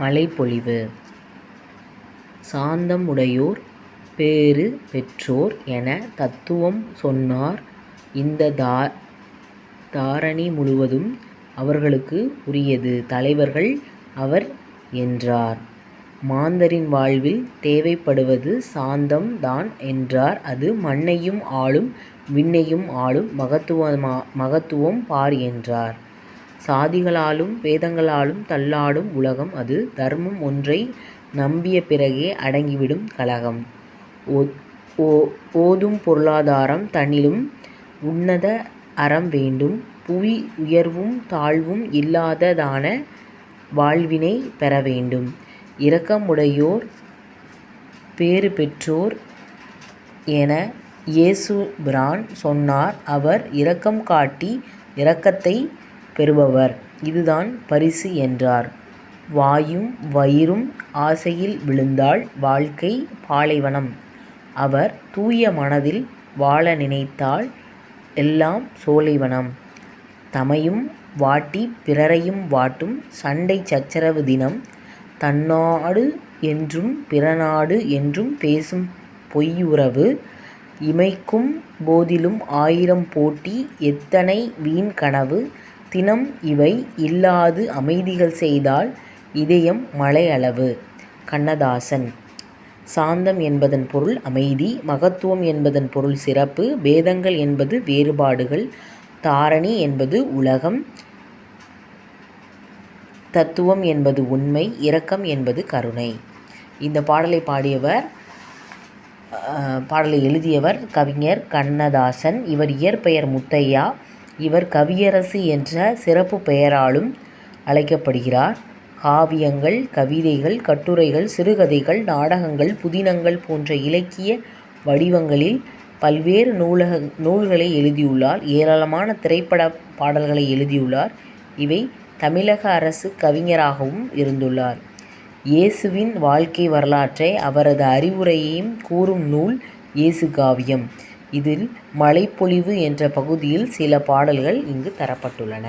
மழைப்பொழிவு சாந்தம் உடையோர் பேறு பெற்றோர் என தத்துவம் சொன்னார் இந்த தா தாரணி முழுவதும் அவர்களுக்கு உரியது தலைவர்கள் அவர் என்றார். மாந்தரின் வாழ்வில் தேவைப்படுவது சாந்தம் தான் என்றார் அது மண்ணையும் ஆளும் விண்ணையும் ஆளும் மகத்துவமா மகத்துவம் பார் என்றார். சாதிகளாலும் பேதங்களாலும் தள்ளாடும் உலகம் அது. தர்மம் ஒன்றை நம்பிய பிறகே அடங்கிவிடும் கலகம். ஓதும் பொருளாதாரம் தன்னிலும் உன்னத அறம் வேண்டும். புவி உயர்வும் தாழ்வும் இல்லாததான வாழ்வினை பெற வேண்டும். இரக்கமுடையோர் பேறு பெற்றோர் என இயேசு பிரான் சொன்னார். அவர் இரக்கம் காட்டி இரக்கத்தை பெறுபவர் இதுதான் பரிசு என்றார். வாயும் வயிறும் ஆசையில் விழுந்தால் வாழ்க்கை பாலைவனம். அவர் தூய மனதில் வாழ நினைத்தால் எல்லாம் சோலைவனம். தமையும் வாட்டிப் பிறரையும் வாட்டும் சண்டைச் சச்சரவு தினம். தன்னாடு என்றும் பிறநாடு என்றும் பேசும் பொய்யுறவு. இமைக்கும் போதிலும் ஆயிரம் போட்டி எத்தனை வீண் கனவு. தினம் இவை இல்லாது அமைதிகள் செய்தால் இதயம் மலை அளவு. கண்ணதாசன் சாந்தம் என்பதன் பொருள் அமைதி. மகத்துவம் என்பதன் பொருள் சிறப்பு. பேதங்கள் என்பது வேறுபாடுகள். தாரணி என்பது உலகம். தத்துவம் என்பது உண்மை. இரக்கம் என்பது கருணை. இந்த பாடலை பாடியவர் பாடலை எழுதியவர் கவிஞர் கண்ணதாசன். இவர் இயற்பெயர் முத்தையா. இவர் கவியரசு என்ற சிறப்பு பெயராலும் அழைக்கப்படுகிறார். காவியங்கள் கவிதைகள் கட்டுரைகள் சிறுகதைகள் நாடகங்கள் புதினங்கள் போன்ற இலக்கிய வடிவங்களில் பல்வேறு நூலக நூல்களை எழுதியுள்ளார். ஏராளமான திரைப்பட பாடல்களை எழுதியுள்ளார். இவை தமிழக அரசு கவிஞராகவும் இருந்துள்ளார். இயேசுவின் வாழ்க்கை வரலாற்றை அவரது அறிவுரையையும் கூறும் நூல் இயேசு காவியம். இதில் மழைப்பொழிவு என்ற பகுதியில் சில பாடல்கள் இங்கு தரப்பட்டுள்ளன.